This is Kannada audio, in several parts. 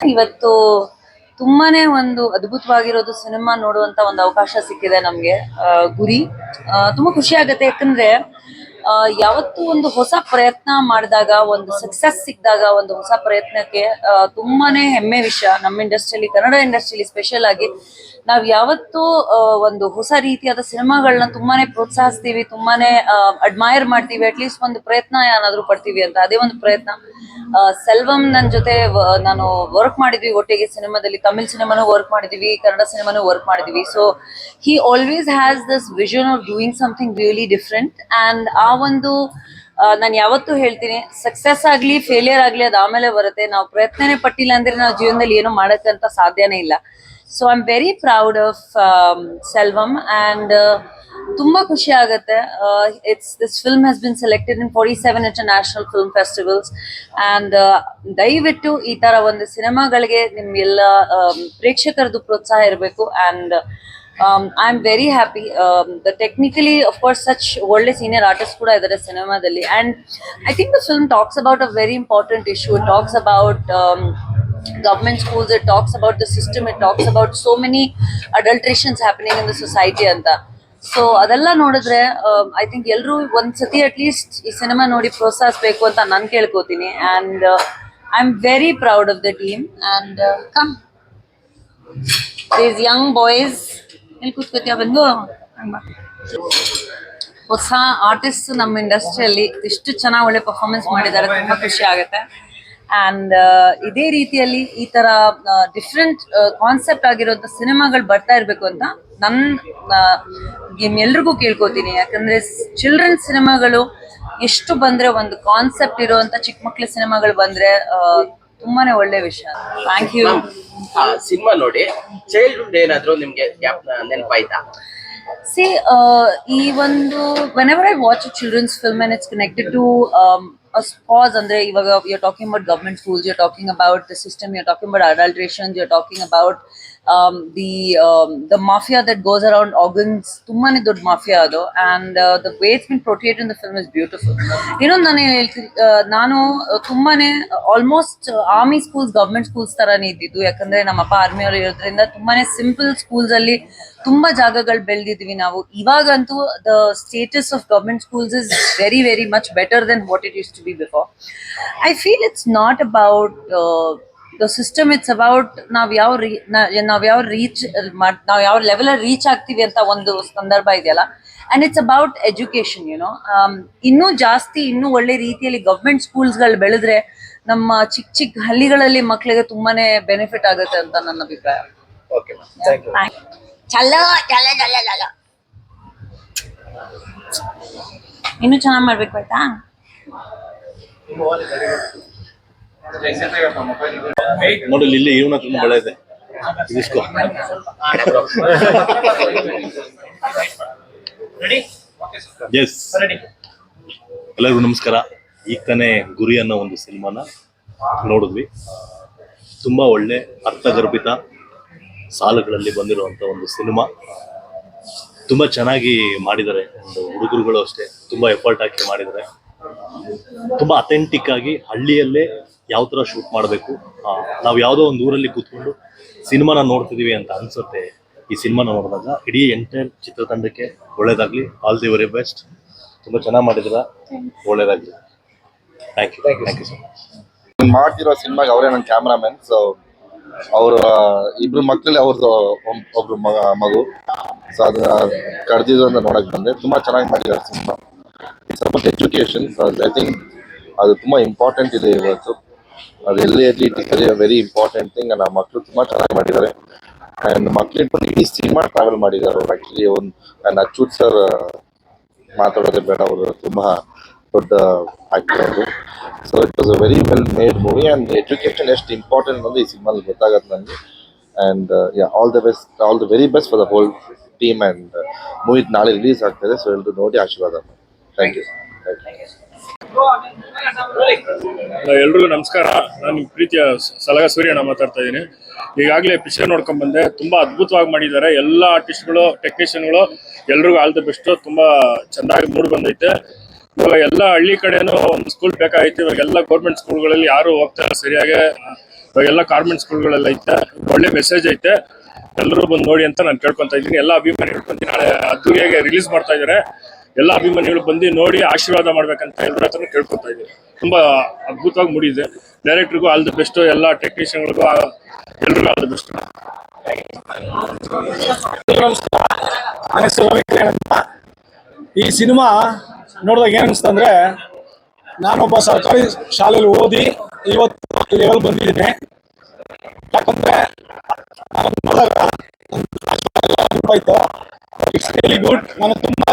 ಇವತ್ತು ತುಂಬಾನೇ ಒಂದು ಅದ್ಭುತವಾಗಿರೋದು ಸಿನಿಮಾ ನೋಡುವಂತ ಒಂದು ಅವಕಾಶ ಸಿಕ್ಕಿದೆ ನಮ್ಗೆ ಗುರಿ. ತುಂಬಾ ಖುಷಿ ಆಗುತ್ತೆ ಯಾಕಂದ್ರೆ ಯಾವತ್ತೂ ಒಂದು ಹೊಸ ಪ್ರಯತ್ನ ಮಾಡಿದಾಗ, ಒಂದು ಸಕ್ಸಸ್ ಸಿಕ್ಕಿದಾಗ, ಒಂದು ಹೊಸ ಪ್ರಯತ್ನಕ್ಕೆ ತುಂಬಾನೇ ಹೆಮ್ಮೆ ವಿಷಯ. ನಮ್ಮ ಇಂಡಸ್ಟ್ರಿಯಲ್ಲಿ ಕನ್ನಡ ಇಂಡಸ್ಟ್ರಿಯಲ್ಲಿ ಸ್ಪೆಷಲ್ ಆಗಿ ನಾವ್ ಯಾವತ್ತು ಒಂದು ಹೊಸ ರೀತಿಯಾದ ಸಿನಿಮಾಗಳನ್ನ ತುಂಬಾನೇ ಪ್ರೋತ್ಸಾಹಿಸ್ತೀವಿ, ತುಂಬಾನೇ ಅಡ್ಮೈರ್ ಮಾಡ್ತೀವಿ ಅಟ್ಲೀಸ್ಟ್ ಒಂದು ಪ್ರಯತ್ನ ಏನಾದ್ರು ಪಡ್ತೀವಿ ಅಂತ. ಅದೇ ಒಂದು ಪ್ರಯತ್ನ. ಸೆಲ್ವಂ ನನ್ನ ಜೊತೆ ನಾನು ವರ್ಕ್ ಮಾಡಿದ್ವಿ ಒಟ್ಟಿಗೆ ಸಿನಿಮಾದಲ್ಲಿ. ತಮಿಳ್ ಸಿನಿಮಾನು ವರ್ಕ್ ಮಾಡಿದ್ವಿ, ಕನ್ನಡ ಸಿನಿಮಾನು ವರ್ಕ್ ಮಾಡಿದ್ವಿ. So he always has this vision of doing something really different and ಆ ಒಂದು ನಾನು ಯಾವತ್ತೂ ಹೇಳ್ತೀನಿ ಸಕ್ಸಸ್ ಆಗ್ಲಿ ಫೇಲಿಯರ್ ಆಗಲಿ ಅದು ಆಮೇಲೆ ಬರುತ್ತೆ. ನಾವು ಪ್ರಯತ್ನನೇ ಪಟ್ಟಿಲ್ಲ ಅಂದ್ರೆ ನಾವು ಜೀವನದಲ್ಲಿ ಏನು ಮಾಡೋಕ್ಕಂತ ಸಾಧ್ಯನೇ ಇಲ್ಲ. So I am very proud of Selvam and ತುಂಬಾ ಖುಷಿ ಆಗುತ್ತೆ. It's this film has been selected in forty seven international film festivals and ದಯವಿಟ್ಟು ಈ ತರ ಒಂದು ಸಿನಿಮಾಗಳಿಗೆ ನಿಮ್ಗೆಲ್ಲ ಆಮ್, ಪ್ರೇಕ್ಷಕರದ್ದು ಪ್ರೋತ್ಸಾಹ ಇರಬೇಕು and I am very happy the technically course such ಒಳ್ಳೆ ಸೀನಿಯರ್ ಆರ್ಟಿಸ್ಟ್ ಕೂಡ ಇದ್ದಾರೆ ಸಿನಿಮಾದಲ್ಲಿ and I think the film talks about a very important issue talks about government schools, it talks about the system, it talks about so many adulterations happening in the society ಅಂತ. ಸೊ ಅದೆಲ್ಲ ನೋಡಿದ್ರೆ ಐ ಥಿಂಕ್ ಎಲ್ಲರೂ ಒಂದ್ಸತಿ ಅಟ್ಲೀಸ್ಟ್ ಈ ಸಿನಿಮಾ ನೋಡಿ ಪ್ರೋತ್ಸಾಹಿಸ್ಬೇಕು ಅಂತ ನಾನು ಕೇಳ್ಕೊತೀನಿ. And I am very proud of the team and come these young boys ಎಲ್ಲಿ ಕೂತ್ಕೋತೀಯ ಬಂದು? ಹೊಸ ಆರ್ಟಿಸ್ಟ್ ನಮ್ಮ ಇಂಡಸ್ಟ್ರಿಯಲ್ಲಿ ಇಷ್ಟು ಚೆನ್ನಾಗಿ ಒಳ್ಳೆ ಪರ್ಫಾರ್ಮೆನ್ಸ್ ಮಾಡಿದ್ದಾರೆ, ತುಂಬಾ ಖುಷಿ ಆಗುತ್ತೆ. ಆ್ಯಂಡ್ ಇದೇ ರೀತಿಯಲ್ಲಿ ಈ ತರ ಡಿಫ್ರೆಂಟ್ ಕಾನ್ಸೆಪ್ಟ್ ಆಗಿರೋಂಥ ಸಿನಿಮಾಗಳು ಬರ್ತಾ ಇರಬೇಕು ಅಂತ ನನ್ನ ಎಲ್ರಿಗೂ ಕೇಳ್ಕೊತೀನಿ. ಯಾಕಂದ್ರೆ ಚಿಲ್ಡ್ರನ್ ಸಿನಿಮಾಗಳು ಎಷ್ಟು ಬಂದ್ರೆ ಒಂದು ಕಾನ್ಸೆಪ್ಟ್ ಇರುವಂತ ಚಿಕ್ಕ ಮಕ್ಳ ಸಿನಿಮಾಗಳು ಬಂದ್ರೆ ತುಂಬಾನೇ ಒಳ್ಳೆ ವಿಷಯ. ಥ್ಯಾಂಕ್ ಯು ಸಿನಿಮಾ ನೋಡಿ ಚೈಲ್ಡ್ಹುಡ್ ಏನಾದ್ರು ನಿಮ್ಗೆ ನೆನಪಾಯ್ತಾ? ಸಿ ಈ ಒಂದು whenever I watch children's film and it's connected to pass ಅಂದ್ರೆ ಇವಾಗ you talking about government schools you talking about the system you talking about adulteration you talking about the the mafia that goes around organs ತುಂಬಾನೇ ದೊಡ್ಡ ಮಾಫಿಯಾ ಅದು. And the ways been portrayed in the film is beautiful ಇನ್ನೊಂದು ನಾನು ಹೇಳ್ತೀನಿ ನಾನು ತುಂಬಾನೇ almost army schools government schools ತರಾನೇ ಇದ್ದಿದ್ದು. ಯಾಕಂದ್ರೆ ನಮ್ಮಪ್ಪ ಆರ್ಮಿ ಅವರು ಇರೋದ್ರಿಂದ ತುಂಬಾನೇ ಸಿಂಪಲ್ ಸ್ಕೂಲ್ಸ್ ಅಲ್ಲಿ ತುಂಬಾ ಜಾಗಗಳು ಬೆಳೆದಿದ್ವಿ ನಾವು. ಇವಾಗಂತೂ the status of government schools is very very much better than what it used to be before I feel it's not about the system it's about ನಾವ್ ಯಾವ ರೀ ನಾವ್ ಯಾವ ರೀಚ್ ನಾವ್ ಯಾವ ಲೆವೆಲ್ ರೀಚ್ ಆಗ್ತೀವಿ ಅಂತ ಒಂದು ಸಂದರ್ಭ ಇದೆಯಲ್ಲ. And it's about education you know ಇನ್ನೂ ಜಾಸ್ತಿ ಇನ್ನೂ ಒಳ್ಳೆ ರೀತಿಯಲ್ಲಿ ಗವರ್ಮೆಂಟ್ ಸ್ಕೂಲ್ಸ್ಗಳು ಬೆಳೆದ್ರೆ ನಮ್ಮ ಚಿಕ್ಕ ಚಿಕ್ಕ ಹಳ್ಳಿಗಳಲ್ಲಿ ಮಕ್ಕಳಿಗೆ ತುಂಬಾನೇ ಬೆನಿಫಿಟ್ ಆಗುತ್ತೆ ಅಂತ ನನ್ನ ಅಭಿಪ್ರಾಯ. ಇನ್ನು ಚೆನ್ನಾಗಿ ಮಾಡ್ಬೇಕು ಆಯ್ತಾ? ನೋಡಿ ಇಲ್ಲಿ ಇವನ ತುಂಬ ಬೆಳೆ ಇದೆ. ಇದಿಸ್ಕೋ ಎಸ್ ಎಲ್ಲರಿಗೂ ನಮಸ್ಕಾರ. ಈಗ ತಾನೇ ಗುರಿ ಅನ್ನೋ ಒಂದು ಸಿನಿಮಾನ ನೋಡಿದ್ವಿ. ತುಂಬಾ ಒಳ್ಳೆ ಅರ್ಥಗರ್ಭಿತ ಸಾಲುಗಳಲ್ಲಿ ಬಂದಿರುವಂತ ಒಂದು ಸಿನಿಮಾ. ತುಂಬಾ ಚೆನ್ನಾಗಿ ಮಾಡಿದ್ದಾರೆ. ಒಂದು ಹುಡುಗರುಗಳು ಅಷ್ಟೇ ತುಂಬಾ ಎಫರ್ಟ್ ಹಾಕಿ ಮಾಡಿದ್ದಾರೆ. ತುಂಬಾ ಅಥೆಂಟಿಕ್ ಆಗಿ ಹಳ್ಳಿಯಲ್ಲೇ ಯಾವ ತರ ಶೂಟ್ ಮಾಡಬೇಕು ನಾವು ಯಾವುದೋ ಒಂದು ಊರಲ್ಲಿ ಕೂತ್ಕೊಂಡು ಸಿನಿಮಾನ ನೋಡ್ತಿದೀವಿ ಅಂತ ಅನ್ಸುತ್ತೆ ಈ ಸಿನಿಮಾನ ನೋಡಿದಾಗ. ಇಡೀ ಎಂಟೈರ್ ಚಿತ್ರತಂಡಕ್ಕೆ ಒಳ್ಳೇದಾಗಲಿ. ಆಲ್ ದಿ ವೆರಿ ಬೆಸ್ಟ್ ತುಂಬಾ ಚೆನ್ನಾಗಿ ಮಾಡಿದ್ರ ಒಳ್ಳೇದಾಗಲಿ. Thank you thank you so much ಮಾಡ್ತಿರೋ ಸಿನಿಮಾಗೆ ಅವರೇ ನನ್ನ ಕ್ಯಾಮ್ರಾಮನ್. ಸೊ ಅವ್ರ ಇಬ್ರು ಮಕ್ಕಳಲ್ಲಿ ಅವ್ರದ್ದು ಒಬ್ರು ಮಗ ಮಗು. ಸೊ ಅದನ್ನ ಕಡ್ದಿದ್ದು ಅಂತ ನೋಡಕ್ ಬಂದೆ. ತುಂಬಾ ಚೆನ್ನಾಗಿ ಮಾಡಿದ್ದಾರೆ cinema. About education I think ಅದು ತುಂಬಾ ಇಂಪಾರ್ಟೆಂಟ್ ಇದೆ ಇವತ್ತು. ಅದು ಎಲ್ಲೇ ಇರಲಿ it is very important thing ಆ ಮಕ್ಕಳು ತುಂಬಾ ಚೆನ್ನಾಗಿ ಮಾಡಿದ್ದಾರೆ. ಅಂಡ್ ಮಕ್ಳು ಇಟ್ಕೊಂಡು ಇಡೀ ಸಿನಿಮಾ ಟ್ರಾವೆಲ್ ಮಾಡಿದ್ದಾರೆ ಅವ್ರು. ಆಕ್ಚುಲಿ ಒಂದು ಅಂಡ್ ಅಚ್ಯುತ್ ಸರ್ ಮಾತಾಡೋದೇ ಬೇಡ, ಅವರು ತುಂಬಾ ದೊಡ್ಡ ಆಕ್ಟರ್ ಅವರು. So it was a very well made movie and education ಎಷ್ಟು ಇಂಪಾರ್ಟೆಂಟ್ ಅನ್ನೋದು ಈ ಸಿನಿಮಾಲಿ ಗೊತ್ತಾಗತ್ತೆ ನನಗೆ and all the best all the very best for the whole team and movie ನಾಳೆ ರಿಲೀಸ್ ಆಗ್ತದೆ ಸೊ ಎಲ್ಲರೂ ನೋಡಿ ಆಶೀರ್ವಾದ ಥ್ಯಾಂಕ್ ಯು ಎಲ್ರಿಗೂ ನಮಸ್ಕಾರ. ನಾನು ಪ್ರೀತಿಯ ಸಲಗ ಸೂರ್ಯನ ಮಾತಾಡ್ತಾ ಇದ್ದೀನಿ. ಈಗಾಗಲೇ ಪಿಕ್ಚರ್ ನೋಡ್ಕೊಂಡ್ ಬಂದೆ. ತುಂಬಾ ಅದ್ಭುತವಾಗಿ ಮಾಡಿದ್ದಾರೆ. ಎಲ್ಲ ಆರ್ಟಿಸ್ಟ್ಗಳು ಟೆಕ್ನಿಷಿಯನ್ಗಳು ಎಲ್ರಿಗೂ ಆಲ್ ದ ಬೆಸ್ಟ್ ತುಂಬಾ ಚೆನ್ನಾಗಿ ಮೂಡ್ ಬಂದೈತೆ. ಇವಾಗ ಎಲ್ಲ ಹಳ್ಳಿ ಕಡೆನೂ ಒಂದು ಸ್ಕೂಲ್ ಬೇಕಾಗೈತೆ ಇವಾಗ ಎಲ್ಲ ಗೌರ್ಮೆಂಟ್ ಸ್ಕೂಲ್ಗಳಲ್ಲಿ ಯಾರು ಹೋಗ್ತಾ ಇಲ್ಲ ಸರಿಯಾಗಿ. ಇವಾಗೆಲ್ಲ ಸ್ಕೂಲ್ಗಳೆಲ್ಲ ಐತೆ. ಒಳ್ಳೆ ಮೆಸೇಜ್ ಐತೆ. ಎಲ್ಲರೂ ಬಂದು ನೋಡಿ ಅಂತ ನಾನು ಕೇಳ್ಕೊತಾ ಇದ್ದೀನಿ. ಎಲ್ಲ ಅಭಿಮಾನಿ ಬಂದು ನಾಳೆ ಅದ್ದೂರಿಯಾಗಿ ರಿಲೀಸ್ ಮಾಡ್ತಾ ಇದ್ದಾರೆ. ಎಲ್ಲ ಅಭಿಮಾನಿಗಳು ಬಂದು ನೋಡಿ ಆಶೀರ್ವಾದ ಮಾಡ್ಬೇಕಂತ ಎಲ್ಲರ ಹತ್ರ ಕೇಳ್ಕೊತಾ ಇದ್ದೀವಿ ತುಂಬಾ ಅದ್ಭುತವಾಗಿ ಮುಡಿದೆ. ಡೈರೆಕ್ಟ್ರಿಗೂ ಆಲ್ ದಿ ಬೆಸ್ಟ್ ಎಲ್ಲ ಟೆಕ್ನಿಷಿಯನ್ಗಳಿಗೂ ಎಲ್ರಿಗೂ ಆಲ್ ದ ಬೆಸ್ಟ್ ಈ ಸಿನಿಮಾ ನೋಡಿದಾಗ ಏನು ಅನಿಸ್ತಂದ್ರೆ ನಾನೊಬ್ಬ ಸರ್ಕಾರಿ ಶಾಲೆಯಲ್ಲಿ ಓದಿ ಇವತ್ತು ಲೆವೆಲ್ ಬಂದಿದ್ದೀನಿ. ಯಾಕಂದ್ರೆ ನೋಡಿದಾಗ ಗುಡ್ ನಾನು ತುಂಬಾ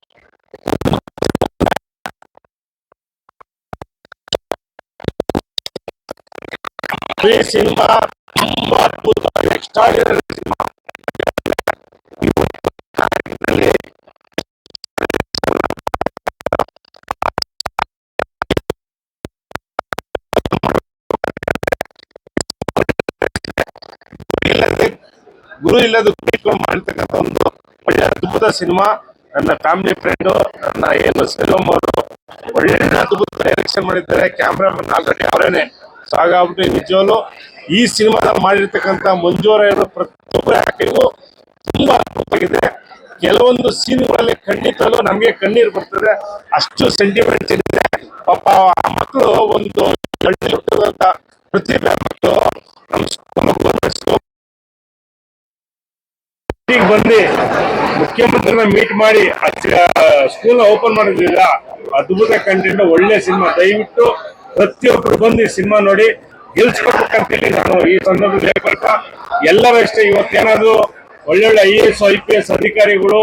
ಈ ಸಿನಿಮಾ ತುಂಬಾ ಅದ್ಭುತವಾಗಿ ಎಕ್ಸ್ಟ್ರಾಡಿನರಿ ಗುರು ಇಲ್ಲದ ಕುಳಿತುಕೊಂಡು ಒಂದು ಒಳ್ಳೆ ಅದ್ಭುತ ಸಿನಿಮಾ. ನನ್ನ ಫ್ಯಾಮಿಲಿ ಫ್ರೆಂಡು ನನ್ನ ಏನು ಸೆಲ್ವಮ್ ಅವರು ಒಳ್ಳೆ ಅದ್ಭುತ ಡೈರೆಕ್ಷನ್ ಮಾಡಿದ್ದಾರೆ. Cameraman already ಅವರೇನೆ. ಸಾಗಾಗ್ಬಿಟ್ಟು ನಿಜವಲ್ಲೂ ಈ ಸಿನಿಮಾದ ಮಾಡಿರ್ತಕ್ಕಂಥ ಮಂಜೂರ ಪ್ರತಿಯೊಬ್ಬರ ಆಕ್ಟಿಂಗು ತುಂಬಾ ಅದ್ಭುತವಾಗಿದೆ ಕೆಲವೊಂದು ಸೀನ್ಗಳಲ್ಲಿ ಖಂಡಿತವಾಗ್ಲೂ ನಮಗೆ ಕಣ್ಣೀರು ಬರ್ತದೆ. ಅಷ್ಟು ಸೆಂಟಿಮೆಂಟ್ ಇದೆ ಪಾಪ ಆ ಮಕ್ಕಳು ಒಂದು ಹಳ್ಳಿ ಹುಟ್ಟಿದಂತ ಪ್ರತಿಭೆ ಮಕ್ಕಳು ನಮ್ಮ ಬಂದು ಮುಖ್ಯಮಂತ್ರಿನ ಮೀಟ್ ಮಾಡಿ ಸ್ಕೂಲ್ ಓಪನ್ ಮಾಡಿದ್ರಿಂದ ಅದ್ಭುತ ಕಂಟೆಂಟ್ ಒಳ್ಳೆ ಸಿನಿಮಾ. ದಯವಿಟ್ಟು ಪ್ರತಿಯೊಬ್ಬರು ಬಂದು ಸಿನಿಮಾ ನೋಡಿ ಗೆಲ್ಸ್ಕೊಬೇಕಂತೇಳಿ ನಾನು ಈ ಸಂದರ್ಭದಲ್ಲಿ ಹೇಳ್ಕೊಳ್ತಾ. ಎಲ್ಲರಷ್ಟೇ ಇವತ್ತೇನಾದ್ರು ಒಳ್ಳೊಳ್ಳೆ I A S I P S ಅಧಿಕಾರಿಗಳು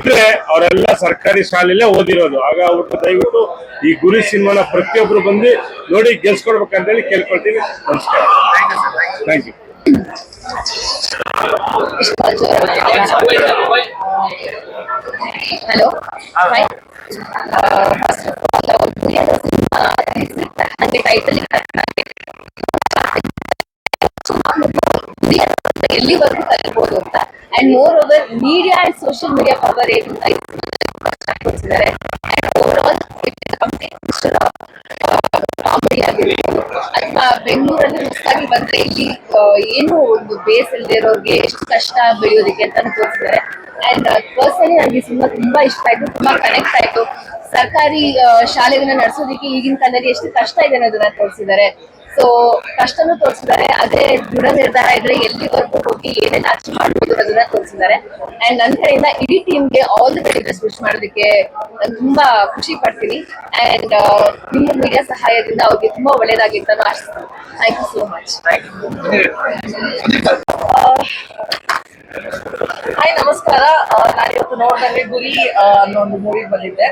ಇದ್ರೆ ಅವರೆಲ್ಲ ಸರ್ಕಾರಿ ಶಾಲೆಯಲ್ಲೇ ಓದಿರೋದು. ಆಗ ಅವ್ರು ದಯವಿಟ್ಟು ಈ ಗುರಿ ಸಿನಿಮಾನ ಪ್ರತಿಯೊಬ್ಬರು ಬಂದು ನೋಡಿ ಗೆಲ್ಸ್ಕೊಡ್ಬೇಕಂತೇಳಿ ಕೇಳ್ಕೊಳ್ತೀನಿ. ನಮಸ್ಕಾರ. ಥ್ಯಾಂಕ್ ಯು ಹಲೋ ನನಗೆ ಟೈಟಲ್ ಎಲ್ಲಿವರೆಗೂ ತಲುಪಬಹುದು ಅಂತ and moreover media and social media power ಏನು ತೋರಿಸಿದ್ದಾರೆ ಅಂಡ್ ಓವರ್ ಆಗಿರ್ಬೋದು ಅಥವಾ ಬೆಂಗಳೂರಲ್ಲಿ ಹೊಸದಾಗಿ ಬಂದ್ರೆ ಇಲ್ಲಿ ಏನು ಒಂದು ಬೇಸ್ ಇಲ್ಲದೆ ಇರೋರಿಗೆ ಎಷ್ಟು ಕಷ್ಟ ಬೆಳೆಯೋದಕ್ಕೆ ಅಂತ ತೋರಿಸಿದ್ದಾರೆ ಅಂಡ್ ಪರ್ಸನಲಿ ನನಗೆ ತುಂಬಾ ತುಂಬಾ ಇಷ್ಟ ಆಯ್ತು, ತುಂಬಾ ಕನೆಕ್ಟ್ ಆಯ್ತು. ಸರ್ಕಾರಿ ಶಾಲೆಗಳನ್ನ ನಡೆಸೋದಕ್ಕೆ ಈಗಿನ ಕಾಲದಲ್ಲಿ ಎಷ್ಟು ಕಷ್ಟ ಇದೆ ಅನ್ನೋದನ್ನ ತೋರಿಸಿದ್ದಾರೆ. ಸೊ ಕಷ್ಟನೂ ತೋರಿಸಿದ್ದಾರೆ. ಅದೇ ದೃಢ ನಿರ್ಧಾರ ಇದ್ರೆ ಎಲ್ಲಿವರೆಗೂ ಹೋಗಿ ಏನೇನು ಅಚೀವ್ ಮಾಡ್ಬೋದು ಅದನ್ನ ತೋರಿಸಿದ್ದಾರೆ. ಅಂಡ್ ನನ್ನ ಕಡೆಯಿಂದ ಇಡೀ ಟೀಮ್ಗೆ ಆಲ್ ದಿ ವೆರಿ ಬೆಸ್ಟ್ ಮಾಡೋದಕ್ಕೆ ನಾನು ತುಂಬಾ ಖುಷಿ ಪಡ್ತೀನಿ. ಅಂಡ್ ನಿಮ್ಮ ಮೀಡಿಯಾ ಸಹಾಯದಿಂದ ಅವ್ರಿಗೆ ತುಂಬಾ ಒಳ್ಳೇದಾಗಿ ಅಂತ ಆಶಿಸ್ತೀನಿ. Thank you so much hi ನಮಸ್ಕಾರ. ನಾನು ಇವತ್ತು ನೋಡ್ದಂಗೆ ಗುರಿ ಅನ್ನೋ ಒಂದು ಮೂವಿ ಬಂದಿದ್ದೆ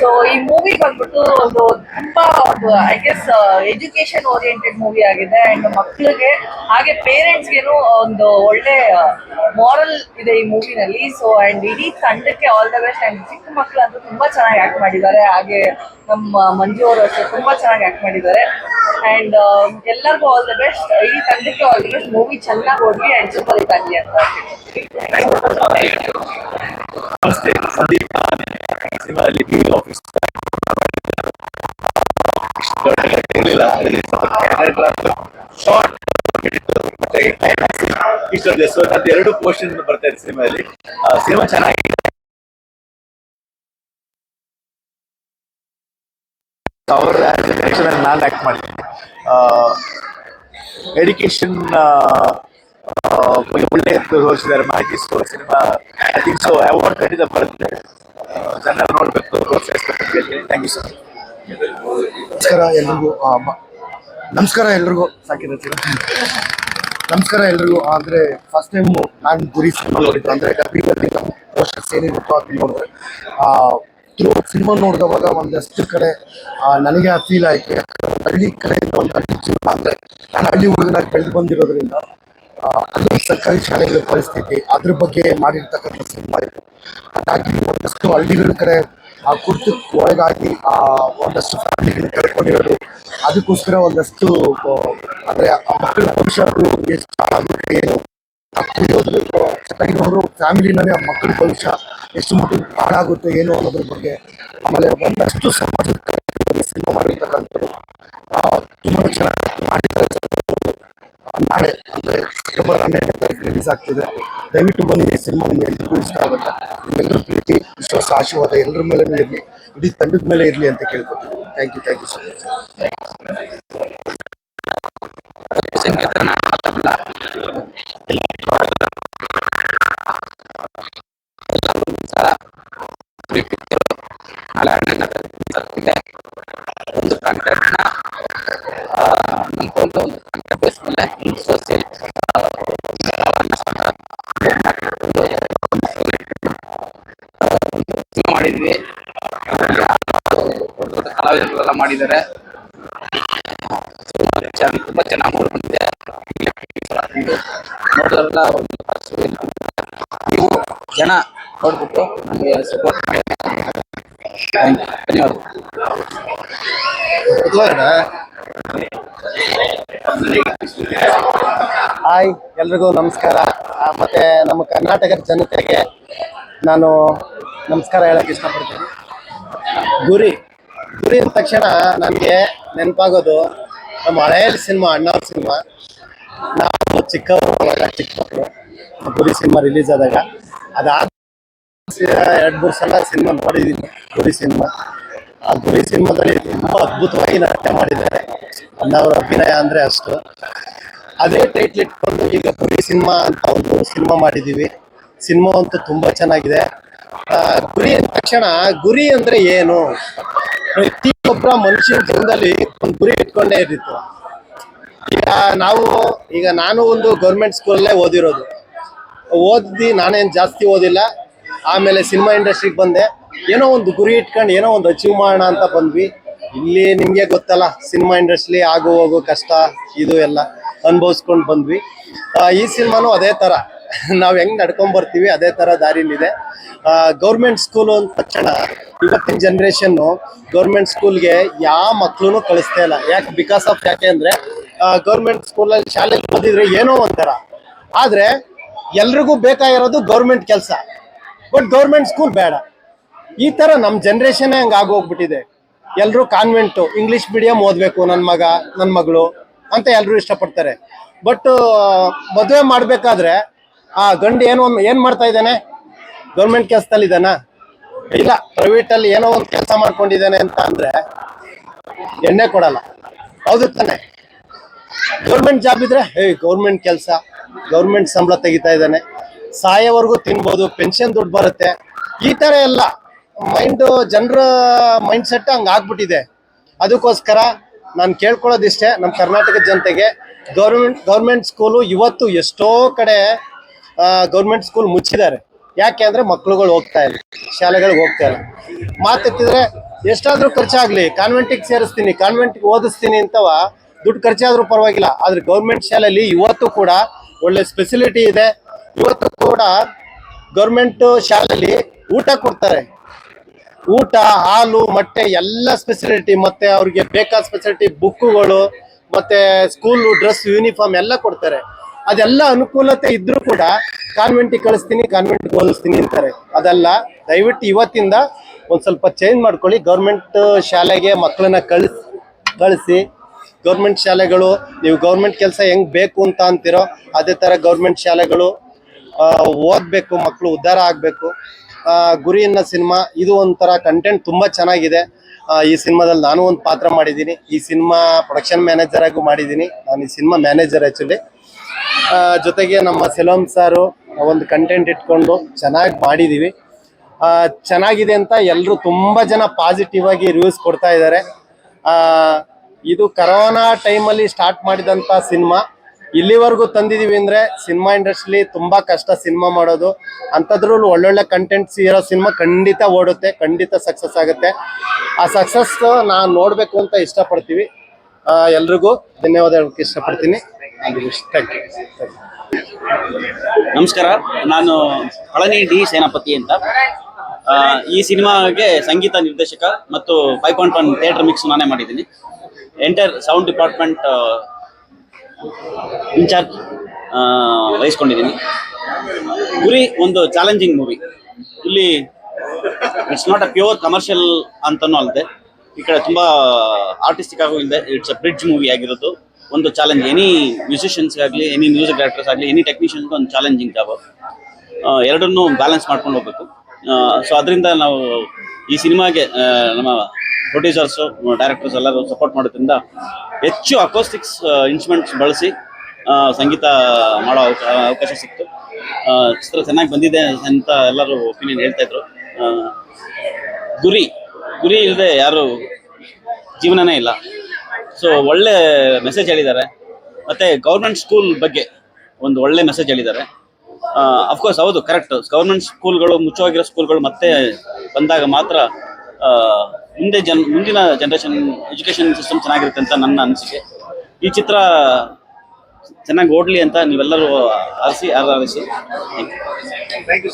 ಸೊ ಈ ಮೂವಿ ಬಂದ್ಬಿಟ್ಟು ಒಂದು ತುಂಬಾ ಒಂದು I guess education oriented movie ಆಗಿದೆ ಅಂಡ್ ಮಕ್ಕಳಿಗೆ ಹಾಗೆ ಪೇರೆಂಟ್ಸ್ಗೇನು ಒಂದು ಒಳ್ಳೆ ಮಾರಲ್ ಇದೆ ಈ ಮೂವಿನಲ್ಲಿ ಸೊ ಅಂಡ್ ಇಡೀ ತಂಡಕ್ಕೆ ಆಲ್ ದ ಬೆಸ್ಟ್ ಅಂಡ್ ಚಿಕ್ಕ ಮಕ್ಕಳು ಅಂತೂ ತುಂಬಾ ಚೆನ್ನಾಗಿ ಆಕ್ಟ್ ಮಾಡಿದ್ದಾರೆ. ಹಾಗೆ ನಮ್ಮ ಮಂಜು ಅವರು ಅಷ್ಟೇ ತುಂಬಾ ಚೆನ್ನಾಗಿ ಆಕ್ಟ್ ಮಾಡಿದ್ದಾರೆ. ಅಂಡ್ ಎಲ್ಲರಿಗೂ ಆಲ್ ದ ಬೆಸ್ಟ್ ಇಡೀ ತಂಡಕ್ಕೆ ಆಲ್ ದ ಬೆಸ್ಟ್ ಮೂವಿ ಚೆನ್ನಾಗಿ ಓಡ್ಲಿ ಅಂಡ್ ಸೂಪರ್ ಹಿಟ್ ಅಂತ ನಮಸ್ತೆ. ಸಂದೀಪ್ ಇಷ್ಟೊಂದು ಸೊ ಎರಡು ಪೋರ್ಷನ್ ಬರ್ತಾ ಇದೆ ಸಿನಿಮಾದಲ್ಲಿ. ಸಿನಿಮಾ ಚೆನ್ನಾಗಿದೆ. ಅವರ ನಾನು ಆಕ್ಟ್ ಒಳ್ಳೆ ತೋರಿಸಿದ್ದಾರೆ ಮಾಹಿತಿ cinema I think so award ಖಂಡಿತ ಬರುತ್ತೆ. ಜನ ನೋಡಬೇಕು, ಪ್ರೋತ್ಸಾಹಿಸ್ಬೇಕು ಥ್ಯಾಂಕ್ ಯು ಸರ್ ನಮಸ್ಕಾರ, ಎಲ್ರಿಗೂ. ನಮಸ್ಕಾರ ಎಲ್ರಿಗೂ. ಸಾಕಿದೆ ಸರ್ ನಮಸ್ಕಾರ ಎಲ್ರಿಗೂ. ಅಂದ್ರೆ ಫಸ್ಟ್ ಟೈಮ್ ನಾನು ಗುರಿ ಸಿನಿಮಾ ನೋಡಿದ್ದು. ಅಂದ್ರೆ ಡಬ್ಬಿಂಗ್ ಪೋಸ್ಟರ್ಸ್ ಏನಿರುತ್ತೋ ಅದನ್ನ ನೋಡಿದ್ರೆ ಥ್ರೂ ಸಿನಿಮಾ ನೋಡಿದವಾಗ ಒಂದಷ್ಟು ಕಡೆ ನನಗೆ ಆ ಫೀಲ್ ಆಯ್ತು. ಹಳ್ಳಿ ಕಡೆಯಿಂದ ಒಂದು ಹಳ್ಳಿ ಜೀವನ ಅಂದರೆ ನಾನು ಹಳ್ಳಿ ಹುಡುಗನಾಗಿ ಕಳೆದು ಬಂದಿರೋದ್ರಿಂದ ಅದು ಸರ್ಕಾರಿ ಶಾಲೆಗಳ ಪರಿಸ್ಥಿತಿ. ಅದ್ರ ಬಗ್ಗೆ ಮಾಡಿರ್ತಕ್ಕಂಥ ಸಿನಿಮಾ ಇದು. ಹಾಗಾಗಿ ಒಂದಷ್ಟು ಹಳ್ಳಿಗಳ ಕಡೆ ಆ ಕುರ್ತು ಒಳಗಾಗಿ ಆ ಒಂದಷ್ಟು ಫ್ಯಾಮಿಲಿ ಕಳ್ಕೊಂಡಿರೋದು ಅದಕ್ಕೋಸ್ಕರ ಒಂದಷ್ಟು ಅಂದ್ರೆ ಆ ಮಕ್ಕಳ ಭವಿಷ್ಯಗಳು ಎಷ್ಟು ಆಗುತ್ತೆ ಏನು ಜೊತೆಗಿನವರು ಫ್ಯಾಮಿಲಿನಲ್ಲಿ ಆ ಮಕ್ಕಳ ಭವಿಷ್ಯ ಎಷ್ಟು ಮಟ್ಟಿಗೆ ಹಾಳಾಗುತ್ತೆ, ಏನು ಅನ್ನೋದ್ರ ಬಗ್ಗೆ ಆಮೇಲೆ ಒಂದಷ್ಟು ಸಮಾಜದ ಸಿನಿಮಾ ಮಾಡಿರ್ತಕ್ಕಂಥದ್ದು ತುಂಬಾ ಚೆನ್ನಾಗಿ ಮಾಡಿದ್ದಾರೆ. ನಾಳೆ ಅಂದ್ರೆ ಅಕ್ಟೋಬರ್ ಹನ್ನೆರಡನೇ ರಿಲೀಸ್ ಆಗ್ತಿದೆ ದಯವಿಟ್ಟು ಬನ್ನಿ ಸಿನಿಮಾ ನಿಮ್ಗೆ ಎಲ್ರಿಗೂ ಇಷ್ಟ ಆಗುತ್ತೆ? ನಿಮ್ಮೆಲ್ಲರೂ ಪ್ರೀತಿ, ವಿಶ್ವಾಸ, ಆಶೀರ್ವಾದ ಎಲ್ಲರ ಮೇಲೆ ಇರಲಿ. ಇಡೀ ತಂಡದ ಮೇಲೆ ಇರಲಿ ಅಂತ ಕೇಳ್ಕೊತೀನಿ. Thank you thank you so much ಮಾಡಿದ್ವಿ ಕಲಾವಿದರೆಲ್ಲ ಮಾಡಿದ್ದಾರೆ ತುಂಬಾ ಚೆನ್ನಾಗಿ ಮೂಡ್ ಬಂದಿದೆ ನೋಡಿದ್ರೆಲ್ಲ ಒಂದು ಖುಷಿ. ನೀವು ಜನ ನೋಡ್ಬಿಟ್ಟು ನಮಗೆ ಸಪೋರ್ಟ್ ಮಾಡಿ ಧನ್ಯವಾದ ಹಾಯ್, ಎಲ್ರಿಗೂ ನಮಸ್ಕಾರ. ಮತ್ತೆ ನಮ್ಮ ಕರ್ನಾಟಕದ ಜನತೆಗೆ ನಾನು ನಮಸ್ಕಾರ ಹೇಳಕ್ ಇಷ್ಟಪಡ್ತೀನಿ. ಗುರಿ ಗುರಿ ಅಂದ ತಕ್ಷಣ ನನಗೆ ನೆನಪಾಗೋದು ನಮ್ಮ ಹಳೆಯ ಸಿನಿಮಾ, ಅಣ್ಣವ್ರ ಸಿನಿಮಾ. ನಾವು ಚಿಕ್ಕವರು ಚಿಕ್ಕ ಮಕ್ಕಳು ಗುರಿ ಸಿನಿಮಾ ರಿಲೀಸ್ ಆದಾಗ ಅದಾದ ಎರಡು, ಮೂರು ಸಲ ಸಿನಿಮಾ ನೋಡಿದ್ದೀನಿ ಗುರಿ ಸಿನಿಮಾ. ಆ ಗುರಿ ಸಿನಿಮಾದಲ್ಲಿ ತುಂಬ ಅದ್ಭುತವಾಗಿ ನಾಟ್ಯ ಮಾಡಿದ್ದಾರೆ. ಅಣ್ಣವರ ಅಭಿನಯ ಅಂದರೆ ಅಷ್ಟು. ಅದೇ ಟೈಟ್ಲ್ ಇಟ್ಕೊಂಡು ಈಗ ಕುರಿ ಸಿನಿಮಾ ಅಂತ ಒಂದು ಸಿನಿಮಾ ಮಾಡಿದೀವಿ. ಸಿನಿಮಾ ಅಂತೂ ತುಂಬಾ ಚೆನ್ನಾಗಿದೆ. ಗುರಿ ಅಂದ ತಕ್ಷಣ, ಗುರಿ ಅಂದ್ರೆ ಏನು? ಪ್ರತಿಯೊಬ್ಬರ ಮನುಷ್ಯನ ಜೀವನದಲ್ಲಿ ಒಂದು ಗುರಿ ಇಟ್ಕೊಂಡೇ ಇರ್ತಿತ್ತು. ಈಗ ನಾವು, ಈಗ ನಾನು ಒಂದು ಗೌರ್ಮೆಂಟ್ ಸ್ಕೂಲಲ್ಲೇ ಓದಿರೋದು. ಓದಿ ನಾನೇನು ಜಾಸ್ತಿ ಓದಿಲ್ಲ. ಆಮೇಲೆ ಸಿನಿಮಾ ಇಂಡಸ್ಟ್ರಿಗೆ ಬಂದೆ. ಏನೋ ಒಂದು ಗುರಿ ಇಟ್ಕೊಂಡು, ಏನೋ ಒಂದು ಅಚೀವ್ ಮಾಡೋಣ ಅಂತ ಬಂದ್ವಿ. ಇಲ್ಲಿ ನಿಮಗೆ ಗೊತ್ತಲ್ಲ, ಸಿನಿಮಾ ಇಂಡಸ್ಟ್ರಿ ಆಗು ಹೋಗು ಕಷ್ಟ, ಇದು ಎಲ್ಲ. ಅನುಭವಿಸ್ಕೊಂಡು ಬಂದ್ವಿ. ಈ ಸಿನಿಮಾನು ಅದೇ ಥರ ನಾವು ಹೆಂಗ್ ನಡ್ಕೊಂಡ್ ಬರ್ತೀವಿ ಅದೇ ಥರ ದಾರಿಲಿದೆ. ಗೌರ್ಮೆಂಟ್ ಸ್ಕೂಲು ಅಂತ ತಕ್ಷಣ ಇವತ್ತಿನ ಜನ್ರೇಷನ್ನು ಗೌರ್ಮೆಂಟ್ ಸ್ಕೂಲ್ಗೆ ಯಾವ ಮಕ್ಳು ಕಳಿಸ್ತಾ ಇಲ್ಲ. ಯಾಕೆ ಬಿಕಾಸ್ ಆಫ್ ಯಾಕೆ ಅಂದ್ರೆ ಗೌರ್ಮೆಂಟ್ ಸ್ಕೂಲಲ್ಲಿ ಶಾಲೆಗೆ ಓದಿದ್ರೆ ಏನೋ ಒಂಥರ. ಆದ್ರೆ ಎಲ್ರಿಗೂ ಬೇಕಾಗಿರೋದು ಗೌರ್ಮೆಂಟ್ ಕೆಲಸ. ಬಟ್ ಗೌರ್ಮೆಂಟ್ ಸ್ಕೂಲ್ ಬೇಡ. ಈ ತರ ನಮ್ಮ ಜನ್ರೇಷನ್ನೇ ಹಂಗೆ ಆಗೋಗ್ಬಿಟ್ಟಿದೆ. ಎಲ್ಲರೂ ಕಾನ್ವೆಂಟು ಇಂಗ್ಲಿಷ್ ಮೀಡಿಯಂ ಓದಬೇಕು ನನ್ನ ಮಗ ನನ್ನ ಮಗಳು. ಅಂತ ಎಲ್ಲರೂ ಇಷ್ಟಪಡ್ತಾರೆ. ಬಟ್ ಮದುವೆ ಮಾಡಬೇಕಾದ್ರೆ, ಆ ಗಂಡು ಏನು ಏನು ಮಾಡ್ತಾ ಇದ್ದಾನೆ? ಗೌರ್ಮೆಂಟ್ ಕೆಲಸದಲ್ಲಿ ಇದ್ದಾನ? ಇಲ್ಲ ಪ್ರೈವೇಟ್ ಅಲ್ಲಿ ಏನೋ ಒಂದು ಕೆಲಸ ಮಾಡ್ಕೊಂಡಿದ್ದಾನೆ ಅಂತ ಅಂದ್ರೆ ಎಣ್ಣೆ ಕೊಡಲ್ಲ. ಹೌದು ತಾನೆ. ಗೌರ್ಮೆಂಟ್ ಜಾಬ್ ಇದ್ರೆ, ಹೇ ಗೌರ್ಮೆಂಟ್ ಕೆಲಸ ಗೌರ್ಮೆಂಟ್ ಸಂಬಳ ತೆಗಿತಾ ಇದ್ದಾನೆ. ಸಾಯವರೆಗೂ ತಿನ್ಬೋದು ಪೆನ್ಷನ್ ದುಡ್ಡು ಬರುತ್ತೆ. ಈ ತರ ಎಲ್ಲ ಮೈಂಡ್ ಜನರ ಮೈಂಡ್ ಸೆಟ್ ಹಂಗೆ ಆಗ್ಬಿಟ್ಟಿದೆ. ಅದಕ್ಕೋಸ್ಕರ ನಾನು ಕೇಳ್ಕೊಳ್ಳೋದಿಷ್ಟೇ ನಮ್ಮ ಕರ್ನಾಟಕದ ಜನತೆಗೆ ಗೌರ್ಮೆಂಟ್ ಗೌರ್ಮೆಂಟ್ ಸ್ಕೂಲು ಇವತ್ತು ಎಷ್ಟೋ ಕಡೆ ಗೌರ್ಮೆಂಟ್ ಸ್ಕೂಲ್ ಮುಚ್ಚಿದ್ದಾರೆ. ಯಾಕೆ ಅಂದರೆ ಮಕ್ಳುಗಳು ಹೋಗ್ತಾ ಇಲ್ಲ, ಶಾಲೆಗಳಿಗೆ ಹೋಗ್ತಾ ಇಲ್ಲ. ಮಾತಿದ್ರೆ ಎಷ್ಟಾದರೂ ಖರ್ಚಾಗಲಿ ಕಾನ್ವೆಂಟಿಗೆ ಸೇರಿಸ್ತೀನಿ ಕಾನ್ವೆಂಟಿಗೆ ಓದಿಸ್ತೀನಿ ಅಂತವ ದುಡ್ಡು ಖರ್ಚಾದರೂ ಪರವಾಗಿಲ್ಲ. ಆದರೆ ಗೌರ್ಮೆಂಟ್ ಶಾಲೆಯಲ್ಲಿ ಇವತ್ತು ಕೂಡ ಒಳ್ಳೆ ಸ್ಪೆಸಿಲಿಟಿ ಇದೆ. ಇವತ್ತು ಕೂಡ ಗೌರ್ಮೆಂಟ್ ಶಾಲೆಯಲ್ಲಿ ಊಟ ಕೊಡ್ತಾರೆ. ಊಟ, ಹಾಲು, ಮೊಟ್ಟೆ ಎಲ್ಲ ಸ್ಪೆಸಿಲಿಟಿ ಮತ್ತೆ ಅವ್ರಿಗೆ ಬೇಕಾದ ಸ್ಪೆಸಿಲಿಟಿ ಬುಕ್ಕುಗಳು, ಮತ್ತೆ ಸ್ಕೂಲ್ ಡ್ರೆಸ್ ಯೂನಿಫಾರ್ಮ್ ಎಲ್ಲ ಕೊಡ್ತಾರೆ. ಅದೆಲ್ಲ ಅನುಕೂಲತೆ ಇದ್ರೂ ಕೂಡ ಕಾನ್ವೆಂಟಿಗೆ ಕಳಿಸ್ತೀನಿ ಕಾನ್ವೆಂಟ್ ಓದಿಸ್ತೀನಿ ಅಂತಾರೆ. ಅದಲ್ಲ ದಯವಿಟ್ಟು ಇವತ್ತಿಂದ ಒಂದು ಸ್ವಲ್ಪ ಚೇಂಜ್ ಮಾಡ್ಕೊಳ್ಳಿ. ಗೌರ್ಮೆಂಟ್ ಶಾಲೆಗೆ ಮಕ್ಕಳನ್ನ ಕಳಿಸ್, ಕಳಿಸಿ. ಗೌರ್ಮೆಂಟ್ ಶಾಲೆಗಳು, ನೀವು ಗೌರ್ಮೆಂಟ್ ಕೆಲಸ ಹೆಂಗ್ ಬೇಕು ಅಂತ ಅಂತೀರೋ, ಅದೇ ತರ ಗೌರ್ಮೆಂಟ್ ಶಾಲೆಗಳು ಓದ್ಬೇಕು ಮಕ್ಕಳು ಉದ್ಧಾರ ಆಗ್ಬೇಕು. ಆ, ಗುರಿ ಅನ್ನೋ ಸಿನಿಮಾ ಇದು ಒಂಥರ ಕಂಟೆಂಟ್ ತುಂಬಾ ಚೆನ್ನಾಗಿದೆ. ಈ ಸಿನಿಮಾದಲ್ಲಿ ನಾನು ಒಂದು ಪಾತ್ರ ಮಾಡಿದ್ದೀನಿ. ಈ ಸಿನಿಮಾ ಪ್ರೊಡಕ್ಷನ್ ಮ್ಯಾನೇಜರ್ ಆಗು ಮಾಡಿದ್ದೀನಿ. ನಾನು ಈ ಸಿನಿಮಾ ಮ್ಯಾನೇಜರ್ ಆ್ಯಕ್ಚುಲಿ ಜೊತೆಗೆ ನಮ್ಮ ಸೆಲೋಮ್ ಸಾರು ಒಂದು ಕಂಟೆಂಟ್ ಇಟ್ಕೊಂಡು ಚೆನ್ನಾಗಿ ಮಾಡಿದ್ದೀವಿ ಚೆನ್ನಾಗಿದೆ ಅಂತ ಎಲ್ಲರೂ ತುಂಬಾ ಜನ ಪಾಸಿಟಿವ್ ಆಗಿ ರಿವ್ಯೂಸ್ ಕೊಡ್ತಾ ಇದ್ದಾರೆ. ಇದು ಕರೋನಾ ಟೈಮಲ್ಲಿ ಸ್ಟಾರ್ಟ್ ಮಾಡಿದಂಥ ಸಿನಿಮಾ. ಇಲ್ಲಿವರೆಗೂ ತಂದಿದೀವಿ ಅಂದ್ರೆ ಸಿನಿಮಾ ಇಂಡಸ್ಟ್ರಿ ತುಂಬಾ ಕಷ್ಟ ಸಿನಿಮಾ ಮಾಡೋದು. ಅಂತದ್ರಲ್ಲೂ ಒಳ್ಳೊಳ್ಳೆ ಕಂಟೆಂಟ್ಸ್ ಇರೋ ಸಿನಿಮಾ ಖಂಡಿತ ಓಡುತ್ತೆ, ಖಂಡಿತ ಸಕ್ಸಸ್ ಆಗುತ್ತೆ. ಆ ಸಕ್ಸಸ್ ನಾನು ನೋಡಬೇಕು ಅಂತ ಇಷ್ಟಪಡ್ತೀವಿ. ಎಲ್ರಿಗೂ ಧನ್ಯವಾದ ಹೇಳಕ್ಕೆ ಇಷ್ಟಪಡ್ತೀನಿ. ಥ್ಯಾಂಕ್ ಯು ನಮಸ್ಕಾರ, ನಾನು ಪಳನಿ ಡಿ ಸೇನಾಪತಿ ಅಂತ. ಈ ಸಿನಿಮಾಗೆ ಸಂಗೀತ ನಿರ್ದೇಶಕ ಮತ್ತು five point one theatre mix ನಾನೇ ಮಾಡಿದ್ದೀನಿ. Enter sound department in charge ವಹಿಸ್ಕೊಂಡಿದ್ದೀನಿ. ಗುರಿ ಒಂದು ಚಾಲೆಂಜಿಂಗ್ ಮೂವಿ ಇಲ್ಲಿ it's not a pure commercial ಅಂತನೂ ಅಲ್ಲದೆ, ಈ ಕಡೆ ತುಂಬ ಆರ್ಟಿಸ್ಟಿಕ್ ಆಗೂ ಇಲ್ಲದೆ ಇಟ್ಸ್ ಅ ಬ್ರಿಡ್ಜ್ ಮೂವಿ ಆಗಿರೋದು. ಒಂದು ಚಾಲೆಂಜ್ ಎನಿ ಮ್ಯೂಸಿಷಿಯನ್ಸ್ಗಾಗಲಿ ಎನಿ ಮ್ಯೂಸಿಕ್ ಡೈರೆಕ್ಟರ್ಸ್ ಆಗಲಿ ಎನಿ ಟೆಕ್ನಿಷಿಯನ್ಸ್ ಒಂದು ಚಾಲೆಂಜಿಂಗ್ ಜಾಬ್ ಎರಡನ್ನೂ ಬ್ಯಾಲೆನ್ಸ್ ಮಾಡ್ಕೊಂಡು ಹೋಗ್ಬೇಕು. ಸೊ ಅದರಿಂದ ನಾವು ಈ ಸಿನಿಮಾಗೆ ನಮ್ಮ ಪ್ರೊಡ್ಯೂಸರ್ಸು ಡೈರೆಕ್ಟರ್ಸ್ ಎಲ್ಲರೂ ಸಪೋರ್ಟ್ ಮಾಡೋದ್ರಿಂದ ಹೆಚ್ಚು ಅಕೋಸ್ಟಿಕ್ಸ್ ಇನ್ಸ್ಟ್ರೂಮೆಂಟ್ಸ್ ಬಳಸಿ ಸಂಗೀತ ಮಾಡೋ ಅವಕಾಶ ಸಿಕ್ತು. ಚಿತ್ರ ಚೆನ್ನಾಗಿ ಬಂದಿದೆ ಅಂತ ಎಲ್ಲರೂ ಒಪಿನಿಯನ್ ಹೇಳ್ತಾ ಇದ್ರು. ಗುರಿ ಗುರಿ ಇಲ್ಲದೆ ಯಾರು ಜೀವನನೇ ಇಲ್ಲ. ಸೊ ಒಳ್ಳೆ ಮೆಸೇಜ್ ಹೇಳಿದ್ದಾರೆ. ಮತ್ತೆ ಗೌರ್ಮೆಂಟ್ ಸ್ಕೂಲ್ ಬಗ್ಗೆ ಒಂದು ಒಳ್ಳೆ ಮೆಸೇಜ್ ಹೇಳಿದ್ದಾರೆ. ಅಫ್ಕೋರ್ಸ್ ಹೌದು ಕರೆಕ್ಟ್ ಗೌರ್ಮೆಂಟ್ ಸ್ಕೂಲ್ಗಳು ಮುಚ್ಚೋಗಿರೋ ಸ್ಕೂಲ್ಗಳು ಮತ್ತೆ ಬಂದಾಗ ಮಾತ್ರ ಮುಂದೆ ಜನ್, ಮುಂದಿನ ಜನರೇಷನ್ ಎಜುಕೇಷನ್ ಸಿಸ್ಟಮ್ ಚೆನ್ನಾಗಿರುತ್ತೆ ಅಂತ ನನ್ನ ಅನಿಸಿಕೆ. ಈ ಚಿತ್ರ ಚೆನ್ನಾಗಿ ಓಡಲಿ ಅಂತ ನೀವೆಲ್ಲರೂ ಆರಿಸಿ, ಆರಾಧಿಸಿ. Thank you